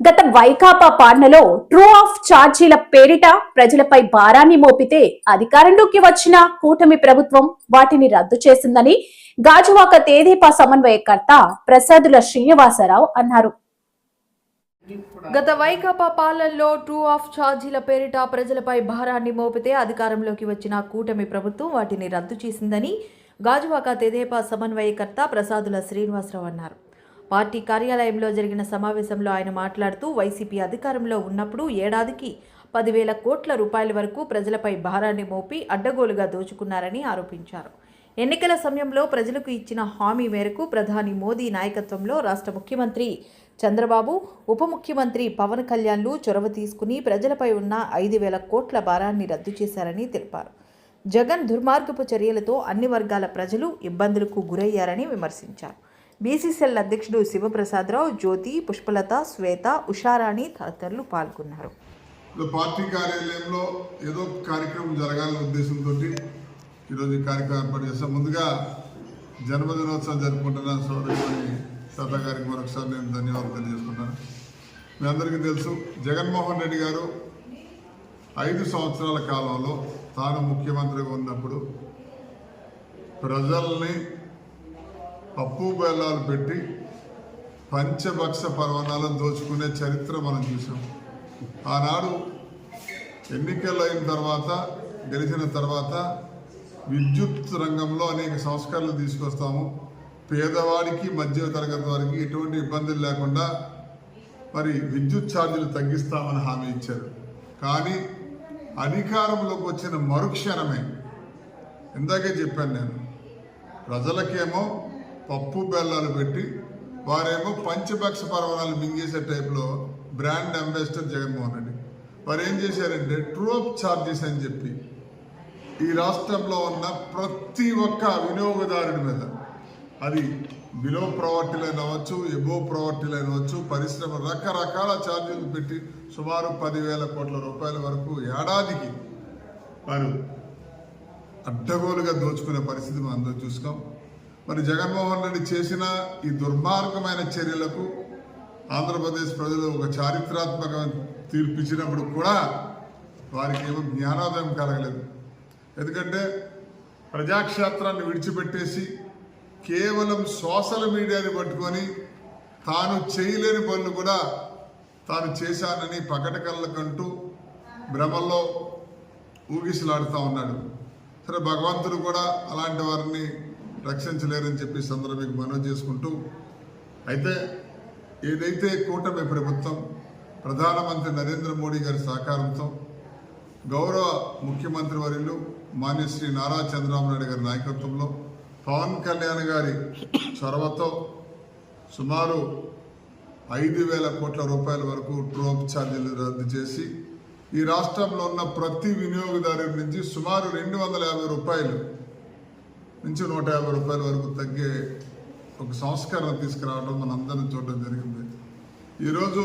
గత వైకాపా పాలనలో true of ఛార్జీల పేరిట ప్రజలపై భారాన్ని మోపితే అధికారంలోకి వచ్చిన కూటమి ప్రభుత్వం వాటిని రద్దు చేసిందని గాజువాక తేదీపా సమన్వయకర్త ప్రసాదుల శ్రీనివాసరావు అన్నారు. గత వైకాపా పాలనలో ట్రూ ఆఫ్ ఛార్జీల పేరిట ప్రజలపై భారాన్ని మోపితే అధికారంలోకి వచ్చిన కూటమి ప్రభుత్వం వాటిని రద్దు చేసిందని గాజువాక తెదేపా సమన్వయకర్త ప్రసాదుల శ్రీనివాసరావు అన్నారు. పార్టీ కార్యాలయంలో జరిగిన సమావేశంలో ఆయన మాట్లాడుతూ వైసీపీ అధికారంలో ఉన్నప్పుడు ఏడాదికి పదివేల కోట్ల రూపాయల వరకు ప్రజలపై భారాన్ని మోపి అడ్డగోలుగా దోచుకున్నారని ఆరోపించారు. ఎన్నికల సమయంలో ప్రజలకు ఇచ్చిన హామీ మేరకు ప్రధాని మోదీ నాయకత్వంలో రాష్ట్ర ముఖ్యమంత్రి చంద్రబాబు ఉప ముఖ్యమంత్రి పవన్ కళ్యాణ్లు చొరవ తీసుకుని ప్రజలపై ఉన్న ఐదు వేల కోట్ల భారాన్ని రద్దు చేశారని తెలిపారు. జగన్ దుర్మార్గపు చర్యలతో అన్ని వర్గాల ప్రజలు ఇబ్బందులకు గురయ్యారని విమర్శించారు. బీసీసీఎల్ అధ్యక్షుడు శివప్రసాదరావు జ్యోతి పుష్పలత శ్వేత ఉషారాణి తదితరులు పాల్గొన్నారు. ఇప్పుడు పార్టీ కార్యాలయంలో ఏదో కార్యక్రమం జరగాలనే ఉద్దేశంతో ఈరోజు ఈ కార్యక్రమం ఏర్పాటు చేస్తాం. ముందుగా జన్మదినోత్సవం జరుపుకుంటున్న సోదరుని సత్తా గారికి మరొకసారి నేను ధన్యవాదాలు తెలియజేసుకుంటాను. మీ అందరికీ తెలుసు జగన్మోహన్ రెడ్డి గారు ఐదు సంవత్సరాల కాలంలో తాను ముఖ్యమంత్రిగా ఉన్నప్పుడు ప్రజల్ని పప్పు బెల్లాలు పెట్టి పంచభక్ష పర్వణాలను దోచుకునే చరిత్ర మనం చూసాం. ఆనాడు ఎన్నికలు అయిన తర్వాత గెలిచిన తర్వాత విద్యుత్ రంగంలో అనేక సంస్కరణలు తీసుకొస్తాము. పేదవాడికి మధ్య తరగతి వారికి ఎటువంటి ఇబ్బందులు లేకుండా మరి విద్యుత్ ఛార్జీలు తగ్గిస్తామని హామీ ఇచ్చారు. కానీ అధికారంలోకి వచ్చిన మరుక్షణమే ఇందాకే చెప్పాను నేను ప్రజలకేమో పప్పు బెల్లాలు పెట్టి వారేమో పంచపక్ష పర్వణాలు మింగేసే టైప్లో బ్రాండ్ అంబాసిడర్ జగన్మోహన్ రెడ్డి. వారు ఏం చేశారంటే ట్రోప్ చార్జెస్ ఛార్జెస్ అని చెప్పి ఈ రాష్ట్రంలో ఉన్న ప్రతి ఒక్క వినియోగదారుడి మీద అది బిలో ప్రావర్టీలైన అవ్వచ్చు ఎబో ప్రవర్టీలు అవ్వచ్చు పరిశ్రమ రకరకాల ఛార్జీలు పెట్టి సుమారు పదివేల కోట్ల రూపాయల వరకు ఏడాదికి వారు అడ్డగోలుగా దోచుకునే పరిస్థితి మనం అందరూ చూసుకోం మరి జగన్మోహన్ రెడ్డి చేసిన ఈ దుర్మార్గమైన చర్యలకు ఆంధ్రప్రదేశ్ ప్రజలు ఒక చారిత్రాత్మక తీర్పిచ్చినప్పుడు కూడా వారికి ఏమో జ్ఞానోదయం కలగలేదు. ఎందుకంటే ప్రజాక్షేత్రాన్ని విడిచిపెట్టేసి కేవలం సోషల్ మీడియాని పట్టుకొని తాను చేయలేని పనులు కూడా తాను చేశానని పకట కళ్ళకంటూ భ్రమల్లో ఊగిసలాడుతూ ఉన్నాడు. సరే భగవంతుడు కూడా అలాంటి వారిని రక్షించలేరని చెప్పి ఈ సందర్భంగా మనవి చేసుకుంటూ అయితే ఏదైతే కూటమి ప్రభుత్వం ప్రధానమంత్రి నరేంద్ర మోడీ గారి సహకారంతో గౌరవ ముఖ్యమంత్రి వర్యులు మాన్యశ్రీ నారా చంద్రబాబు నాయుడు గారి నాయకత్వంలో పవన్ కళ్యాణ్ గారి చొరవతో సుమారు ఐదు వేల కోట్ల రూపాయల వరకు ట్రోప్ ఛార్జీలు రద్దు చేసి ఈ రాష్ట్రంలో ఉన్న ప్రతి వినియోగదారు నుంచి సుమారు రెండు వందల యాభై రూపాయలు నుంచి నూట యాభై రూపాయల వరకు తగ్గే ఒక సంస్కరణ తీసుకురావడం మనందరం చూడడం జరిగింది. ఈరోజు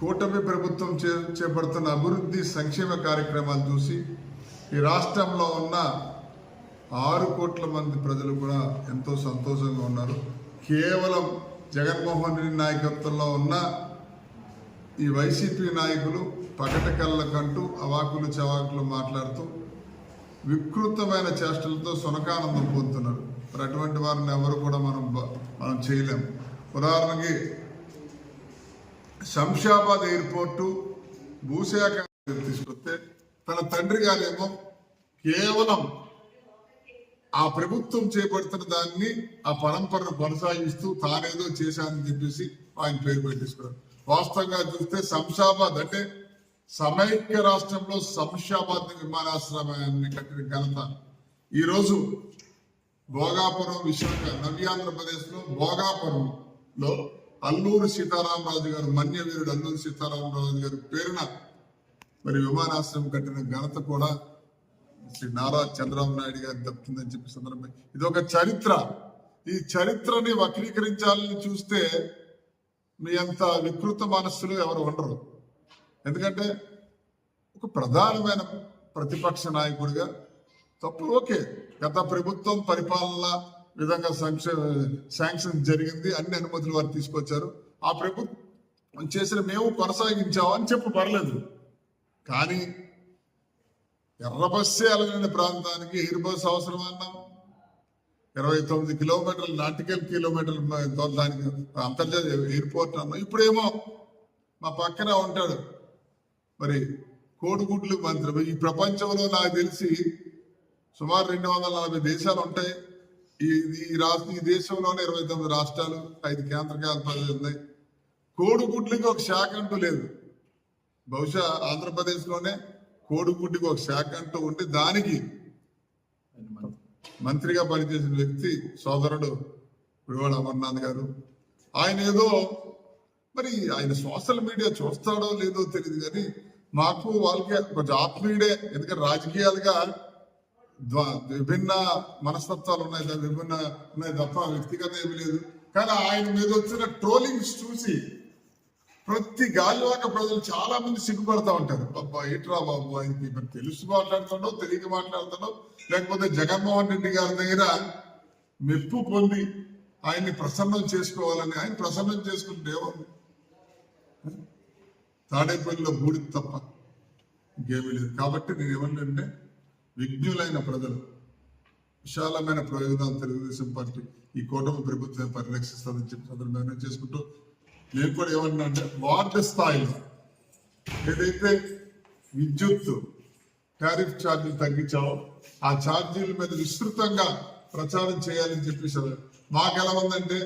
కూటమి ప్రభుత్వం చే చేపడుతున్న అభివృద్ధి సంక్షేమ కార్యక్రమాలు చూసి ఈ రాష్ట్రంలో ఉన్న ఆరు కోట్ల మంది ప్రజలు కూడా ఎంతో సంతోషంగా ఉన్నారు. కేవలం జగన్మోహన్ రెడ్డి నాయకత్వంలో ఉన్న ఈ వైసీపీ నాయకులు పగట కళ్ళకంటూ అవాకులు చవాకులు మాట్లాడుతూ వికృతమైన చేష్టలతో సునకానందం పొందుతున్నారు. మరి అటువంటి వారిని ఎవరు కూడా మనం మనం చేయలేం. ఉదాహరణకి శంషాబాద్ ఎయిర్పోర్టు భూశాఖ తీసుకొస్తే తన తండ్రి గారేమో కేవలం ఆ ప్రభుత్వం చేపడుతున్న దాన్ని ఆ పరంపరను కొనసాగిస్తూ తానేదో చేశానని చెప్పేసి ఆయన పేరు పెట్టేసుకున్నారు. వాస్తవంగా చూస్తే శంషాబాద్ అంటే సమైక్య రాష్ట్రంలో శంషాబాద్ విమానాశ్రయాన్ని కట్టిన ఘనత. ఈరోజు భోగాపురం విశాఖ నవ్యాంధ్రప్రదేశ్ ఆంధ్రప్రదేశ్లో భోగాపురంలో అల్లూరు సీతారామరాజు గారు మన్యవీరుడు అల్లూరు సీతారామరాజు గారి పేరున మరి విమానాశ్రయం కట్టిన ఘనత కూడా శ్రీ నారా చంద్రబాబు నాయుడు గారు దక్కుతుందని చెప్పి సందర్భం. ఇది ఒక చరిత్ర. ఈ చరిత్రని వక్రీకరించాలని చూస్తే మీ అంత వికృత మనస్సులు ఎవరు ఉండరు. ఎందుకంటే ఒక ప్రధానమైన ప్రతిపక్ష నాయకుడిగా తప్పు ఓకే గత ప్రభుత్వం పరిపాలన విధంగా సంక్షే శాంక్షన్ జరిగింది అన్ని అనుమతులు వారు తీసుకొచ్చారు. ఆ ప్రభుత్వం చేసిన మేము కొనసాగించాం అని చెప్పు పర్లేదు. కానీ ఎర్రబస్సే అలగిన ప్రాంతానికి ఎయిర్ బస్ అవసరం అన్నాం. ఇరవై తొమ్మిది కిలోమీటర్లు నాటికల్ కిలోమీటర్లు దానికి అంతర్జాతీయ ఎయిర్పోర్ట్ అన్నాం. ఇప్పుడేమో మా పక్కన ఉంటాడు మరి కోడిగుడ్లు మంత్రి ఈ ప్రపంచంలో నాకు తెలిసి సుమారు రెండు వందల నలభై దేశాలు ఉంటాయి. ఈ ఈ రాష్ట్ర ఈ దేశంలోనే ఇరవై తొమ్మిది రాష్ట్రాలు ఐదు కేంద్రకాల ప్రజలు ఉన్నాయి. కోడిగుడ్లకి ఒక శాఖ అంటూ లేదు. బహుశా ఆంధ్రప్రదేశ్లోనే కోడిగుడ్డికి ఒక శాఖ అంటూ ఉంటే దానికి మంత్రిగా పనిచేసిన వ్యక్తి సోదరుడు గుడివాడ అమర్నాథ్ గారు. ఆయన ఏదో మరి ఆయన సోషల్ మీడియా చూస్తాడో లేదో తెలియదు కానీ మాకు వాళ్ళకి కొంచెం ఆత్మీయుడే. ఎందుకంటే రాజకీయాలుగా విభిన్న మనస్తత్వాలు ఉన్నాయి విభిన్న ఉన్నాయి తప్ప వ్యక్తిగత ఏమి లేదు. కానీ ఆయన మీద వచ్చిన ట్రోలింగ్స్ చూసి ప్రతి గాలివాక ప్రజలు చాలా మంది సిగ్గుపడతా ఉంటారు. అబ్బా ఏట్రా బాబు ఆయనకి మరి తెలుసు మాట్లాడుతాడో తెలియక మాట్లాడుతాడో లేకపోతే జగన్మోహన్ రెడ్డి గారి దగ్గర మెప్పు పొంది ఆయన్ని ప్రసన్నం చేసుకోవాలని ఆయన ప్రసన్నం చేసుకుంటే ఏముంది తాడేపల్లిలో బూడిద తప్ప ఇంకేమీ లేదు. కాబట్టి నేను ఏమంటే విజ్ఞులైన ప్రజలు విశాలమైన ప్రయోజనాలు తెలుగుదేశం పార్టీ ఈ కూటమి ప్రభుత్వం పరిరక్షిస్తుందని చెప్పి సందర్భంగా చేసుకుంటూ నేను కూడా ఏమన్నా అంటే వార్డు స్థాయిలో ఏదైతే విద్యుత్ టారిఫ్ ఛార్జీలు తగ్గించామో ఆ ఛార్జీల మీద విస్తృతంగా ప్రచారం చేయాలని చెప్పేసి మాకు ఎలా ఉందంటే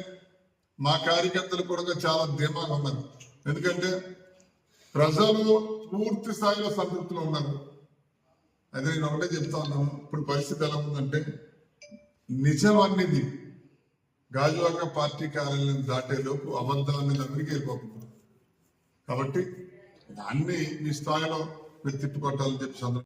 మా కార్యకర్తలు కూడా చాలా ధీమాగా ఉన్నారు. ఎందుకంటే ప్రజలు పూర్తి స్థాయిలో సంతృప్తిలో ఉన్నారు. అయితే నేను ఒకటే చెప్తా ఉన్నాను. ఇప్పుడు పరిస్థితి ఎలా ఉందంటే నిజం అనేది గాజువాక పార్టీ కార్యాలయం దాటేలోపు అబద్ధం అనేది అందరికీ వెళ్ళిపోతుంది. కాబట్టి దాన్ని మీ స్థాయిలో మీరు తిట్టుకొట్టాలని చెప్పి సందర్భం